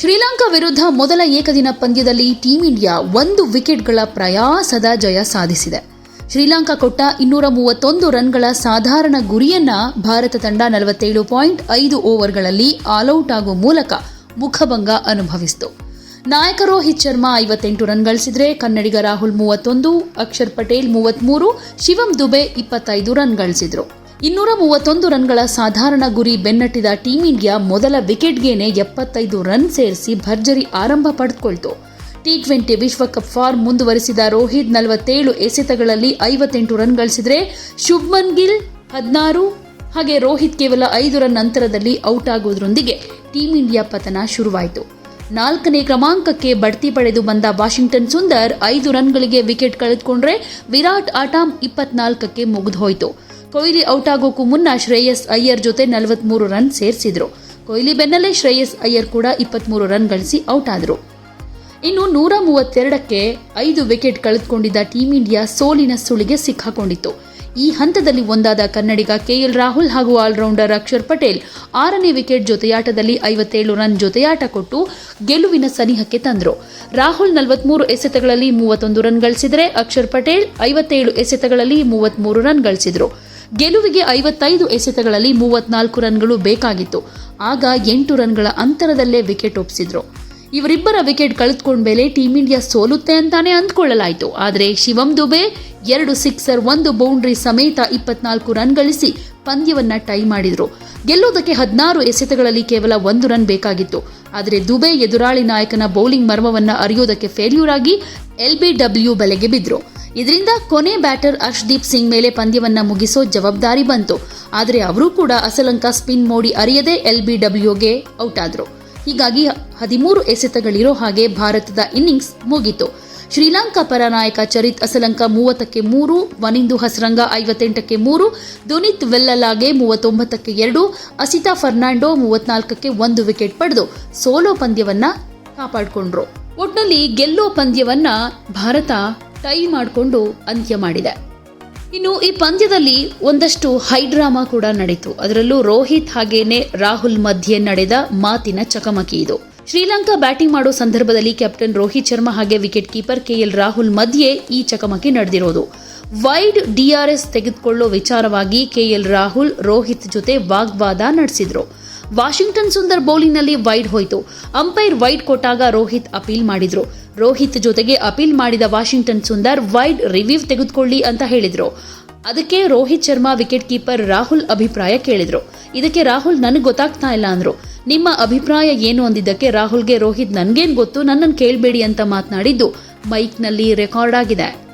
ಶ್ರೀಲಂಕಾ ವಿರುದ್ಧ ಮೊದಲ ಏಕದಿನ ಪಂದ್ಯದಲ್ಲಿ ಟೀಂ ಇಂಡಿಯಾ ಒಂದು ವಿಕೆಟ್ಗಳ ಪ್ರಯಾಸದ ಜಯ ಸಾಧಿಸಿದೆ. ಶ್ರೀಲಂಕಾ ಕೊಟ್ಟ ಇನ್ನೂರ ಮೂವತ್ತೊಂದು ರನ್ಗಳ ಸಾಧಾರಣ ಗುರಿಯನ್ನ ಭಾರತ ತಂಡ ನಲವತ್ತೇಳು ಪಾಯಿಂಟ್ ಐದು ಓವರ್ಗಳಲ್ಲಿ ಆಲ್ಔಟ್ ಆಗುವ ಮೂಲಕ ಮುಖಭಂಗ ಅನುಭವಿಸಿತು. ನಾಯಕ ರೋಹಿತ್ ಶರ್ಮಾ ಐವತ್ತೆಂಟು ರನ್ ಗಳಿಸಿದರೆ ಕನ್ನಡಿಗ ರಾಹುಲ್ ಮೂವತ್ತೊಂದು, ಅಕ್ಷರ್ ಪಟೇಲ್ ಮೂವತ್ಮೂರು ಶಿವಂ ದುಬೆ ಇಪ್ಪತ್ತೈದು ರನ್ ಗಳಿಸಿದ್ರು. ಇನ್ನೂರ ಮೂವತ್ತೊಂದು ರನ್ಗಳ ಸಾಧಾರಣ ಗುರಿ ಬೆನ್ನಟ್ಟಿದ ಟೀಂ ಇಂಡಿಯಾ ಮೊದಲ ವಿಕೆಟ್ಗೇನೆ ಎಪ್ಪತ್ತೈದು ರನ್ ಸೇರಿಸಿ ಭರ್ಜರಿ ಆರಂಭ ಪಡೆದುಕೊಳ್ತು. ಟಿ ಟ್ವೆಂಟಿ ವಿಶ್ವಕಪ್ ಫಾರ್ಮ್ ಮುಂದುವರಿಸಿದ ರೋಹಿತ್ ನಲವತ್ತೇಳು ಎಸೆತಗಳಲ್ಲಿ ಐವತ್ತೆಂಟು ರನ್ ಗಳಿಸಿದರೆ ಶುಭ್ಮನ್ ಗಿಲ್ ಹದಿನಾರು, ಹಾಗೆ ರೋಹಿತ್ ಕೇವಲ ಐದು ರನ್ ಅಂತರದಲ್ಲಿ ಔಟ್ ಆಗುವುದರೊಂದಿಗೆ ಟೀಂ ಇಂಡಿಯಾ ಪತನ ಶುರುವಾಯಿತು. ನಾಲ್ಕನೇ ಕ್ರಮಾಂಕಕ್ಕೆ ಬಡ್ತಿ ಪಡೆದು ಬಂದ ವಾಷಿಂಗ್ಟನ್ ಸುಂದರ್ ಐದು ರನ್ಗಳಿಗೆ ವಿಕೆಟ್ ಕಳೆದುಕೊಂಡ್ರೆ ವಿರಾಟ್ ಆಟ ಇಪ್ಪತ್ನಾಲ್ಕಕ್ಕೆ ಮುಗಿದೋಯ್ತು ಕೊಹ್ಲಿ ಔಟ್ ಆಗೋಕ್ಕೂ ಮುನ್ನ ಶ್ರೇಯಸ್ ಅಯ್ಯರ್ ಜೊತೆ ನಲವತ್ಮೂರು ರನ್ ಸೇರಿಸಿದ್ರು. ಕೊಹ್ಲಿ ಬೆನ್ನಲ್ಲೇ ಶ್ರೇಯಸ್ ಅಯ್ಯರ್ ಕೂಡ ಇಪ್ಪತ್ಮೂರು ರನ್ ಗಳಿಸಿ ಔಟ್ ಆದರು. ಇನ್ನು ನೂರ ಮೂವತ್ತೆರಡಕ್ಕೆ ಐದು ವಿಕೆಟ್ ಕಳೆದುಕೊಂಡಿದ್ದ ಟೀಂ ಇಂಡಿಯಾ ಸೋಲಿನ ಸುಳಿಗೆ ಸಿಕ್ಕಾಕೊಂಡಿತ್ತು. ಈ ಹಂತದಲ್ಲಿ ಒಂದಾದ ಕನ್ನಡಿಗ ಕೆಎಲ್ ರಾಹುಲ್ ಹಾಗೂ ಆಲ್ರೌಂಡರ್ ಅಕ್ಷರ್ ಪಟೇಲ್ ಆರನೇ ವಿಕೆಟ್ ಜೊತೆಯಾಟದಲ್ಲಿ ಐವತ್ತೇಳು ರನ್ ಜೊತೆಯಾಟ ಕೊಟ್ಟು ಗೆಲುವಿನ ಸನಿಹಕ್ಕೆ ತಂದರು. ರಾಹುಲ್ ನಲವತ್ಮೂರು ಎಸೆತಗಳಲ್ಲಿ ಮೂವತ್ತೊಂದು ರನ್ ಗಳಿಸಿದರೆ ಅಕ್ಷರ್ ಪಟೇಲ್ ಐವತ್ತೇಳು ಎಸೆತಗಳಲ್ಲಿ ಮೂವತ್ಮೂರು ರನ್ ಗಳಿಸಿದರು. ಗೆಲುವಿಗೆ ಐವತ್ತೈದು ಎಸೆತಗಳಲ್ಲಿ ಮೂವತ್ನಾಲ್ಕು ರನ್ಗಳು ಬೇಕಾಗಿತ್ತು. ಆಗ ಎಂಟು ರನ್ಗಳ ಅಂತರದಲ್ಲೇ ವಿಕೆಟ್ ಒಪ್ಪಿಸಿದ್ರು ಇವರಿಬ್ಬರ ವಿಕೆಟ್ ಕಳೆದುಕೊಂಡ ಮೇಲೆ ಟೀಂ ಇಂಡಿಯಾ ಸೋಲುತ್ತೆ ಅಂತಾನೆ ಅಂದ್ಕೊಳ್ಳಲಾಯಿತು. ಆದರೆ ಶಿವಂ ದುಬೆ ಎರಡು ಸಿಕ್ಸರ್, ಒಂದು ಬೌಂಡ್ರಿ ಸಮೇತ ಇಪ್ಪತ್ನಾಲ್ಕು ರನ್ ಗಳಿಸಿ ಪಂದ್ಯವನ್ನ ಟೈ ಮಾಡಿದ್ರು. ಗೆಲ್ಲೋದಕ್ಕೆ ಹದಿನಾರು ಎಸೆತಗಳಲ್ಲಿ ಕೇವಲ ಒಂದು ರನ್ ಬೇಕಾಗಿತ್ತು. ಆದರೆ ದುಬೆ ಎದುರಾಳಿ ನಾಯಕನ ಬೌಲಿಂಗ್ ಮರ್ಮವನ್ನು ಅರಿಯೋದಕ್ಕೆ ಫೇಲ್ಯೂರ್ ಆಗಿ ಎಲ್ಬಿಡಬ್ಲ್ಯೂ ಬಲೆಗೆ ಬಿದ್ರು. ಇದರಿಂದ ಕೊನೆ ಬ್ಯಾಟರ್ ಅರ್ಶ್ದೀಪ್ ಸಿಂಗ್ ಮೇಲೆ ಪಂದ್ಯವನ್ನ ಮುಗಿಸೋ ಜವಾಬ್ದಾರಿ ಬಂತು. ಆದರೆ ಅವರೂ ಕೂಡ ಅಸಲಂಕ ಸ್ಪಿನ್ ಮೋಡಿ ಅರಿಯದೆ ಎಲ್ಬಿಡಬ್ಲ್ಯೂಗೆ ಔಟ್ ಆದರು ಹೀಗಾಗಿ ಹದಿಮೂರು ಎಸೆತಗಳಿರೋ ಹಾಗೆ ಭಾರತದ ಇನ್ನಿಂಗ್ಸ್ ಮುಗಿತು. ಶ್ರೀಲಂಕಾ ಪರ ನಾಯಕ ಚರಿತ್ ಅಸಲಂಕ ಮೂವತ್ತಕ್ಕೆ ಮೂರು, ವನಿಂದು ಹಸರಂಗ ಐವತ್ತೆಂಟಕ್ಕೆ ಮೂರು, ದುನಿತ್ ವೆಲ್ಲಲಾಗೆ ಮೂವತ್ತೊಂಬತ್ತಕ್ಕೆ ಎರಡು, ಅಸಿತಾ ಫರ್ನಾಂಡೋ ಮೂವತ್ನಾಲ್ಕಕ್ಕೆ ಒಂದು ವಿಕೆಟ್ ಪಡೆದು ಸೋಲೋ ಪಂದ್ಯವನ್ನ ಕಾಪಾಡಿಕೊಂಡ್ರು. ಒಟ್ನಲ್ಲಿ ಗೆಲ್ಲೋ ಪಂದ್ಯವನ್ನ ಭಾರತ ಟೈ ಮಾಡಿಕೊಂಡು ಅಂತ್ಯ ಮಾಡಿದೆ. ಇನ್ನು ಈ ಪಂದ್ಯದಲ್ಲಿ ಒಂದಷ್ಟು ಹೈಡ್ರಾಮಾ ಕೂಡ ನಡೀತು. ಅದರಲ್ಲೂ ರೋಹಿತ್ ಹಾಗೇನೆ ರಾಹುಲ್ ಮಧ್ಯೆ ನಡೆದ ಮಾತಿನ ಚಕಮಕಿ ಇದು. ಶ್ರೀಲಂಕಾ ಬ್ಯಾಟಿಂಗ್ ಮಾಡೋ ಸಂದರ್ಭದಲ್ಲಿ ಕ್ಯಾಪ್ಟನ್ ರೋಹಿತ್ ಶರ್ಮಾ ಹಾಗೆ ವಿಕೆಟ್ ಕೀಪರ್ ಕೆಎಲ್ ರಾಹುಲ್ ಮಧ್ಯೆ ಈ ಚಕಮಕಿ ನಡೆದಿರೋದು. ವೈಡ್ ಡಿಆರ್ಎಸ್ ತೆಗೆದುಕೊಳ್ಳೋ ವಿಚಾರವಾಗಿ ಕೆಎಲ್ ರಾಹುಲ್, ರೋಹಿತ್ ಜೊತೆ ವಾಗ್ವಾದ ನಡೆಸಿದ್ರು. ವಾಷಿಂಗ್ಟನ್ ಸುಂದರ್ ಬೌಲಿಂಗ್ನಲ್ಲಿ ವೈಡ್ ಹೋಯಿತು. ಅಂಪೈರ್ ವೈಡ್ ಕೊಟ್ಟಾಗ ರೋಹಿತ್ ಅಪೀಲ್ ಮಾಡಿದ್ರು. ರೋಹಿತ್ ಜೊತೆಗೆ ಅಪೀಲ್ ಮಾಡಿದ ವಾಷಿಂಗ್ಟನ್ ಸುಂದರ್ ವೈಡ್ ರಿವ್ಯೂ ತೆಗೆದುಕೊಳ್ಳಿ ಅಂತ ಹೇಳಿದ್ರು. ಅದಕ್ಕೆ ರೋಹಿತ್ ಶರ್ಮಾ ವಿಕೆಟ್ ಕೀಪರ್ ರಾಹುಲ್ ಅಭಿಪ್ರಾಯ ಕೇಳಿದ್ರು. ಇದಕ್ಕೆ ರಾಹುಲ್ ನನಗೆ ಗೊತ್ತಾಗ್ತಾ ಇಲ್ಲ ಅಂದ್ರು. ನಿಮ್ಮ ಅಭಿಪ್ರಾಯ ಏನು ಅಂದಿದ್ದಕ್ಕೆ ರಾಹುಲ್ಗೆ ರೋಹಿತ್ ನನ್ಗೇನ್ ಗೊತ್ತು ನನ್ನನ್ನು ಕೇಳಬೇಡಿ ಅಂತ ಮಾತನಾಡಿದ್ದು ಮೈಕ್ನಲ್ಲಿ ರೆಕಾರ್ಡ್ ಆಗಿದೆ.